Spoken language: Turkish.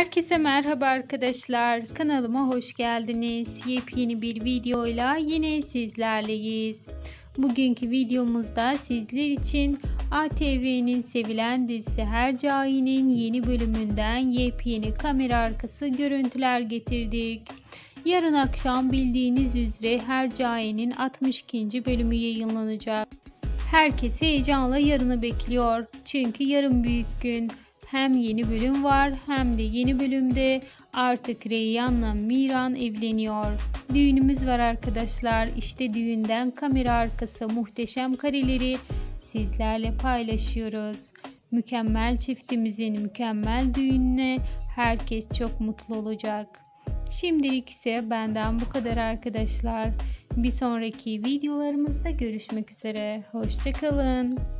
Herkese merhaba arkadaşlar. Kanalıma hoş geldiniz. Yepyeni bir videoyla yine sizlerleyiz. Bugünkü videomuzda sizler için ATV'nin sevilen dizisi Hercai'nin yeni bölümünden yepyeni kamera arkası görüntüler getirdik. Yarın akşam bildiğiniz üzere Hercai'nin 62. bölümü yayınlanacak. Herkes heyecanla yarını bekliyor. Çünkü yarın büyük gün. Hem yeni bölüm var hem de yeni bölümde artık Reyyan'la Miran evleniyor. Düğünümüz var arkadaşlar. İşte düğünden kamera arkası muhteşem kareleri sizlerle paylaşıyoruz. Mükemmel çiftimizin mükemmel düğününe herkes çok mutlu olacak. Şimdilik ise benden bu kadar arkadaşlar. Bir sonraki videolarımızda görüşmek üzere. Hoşçakalın.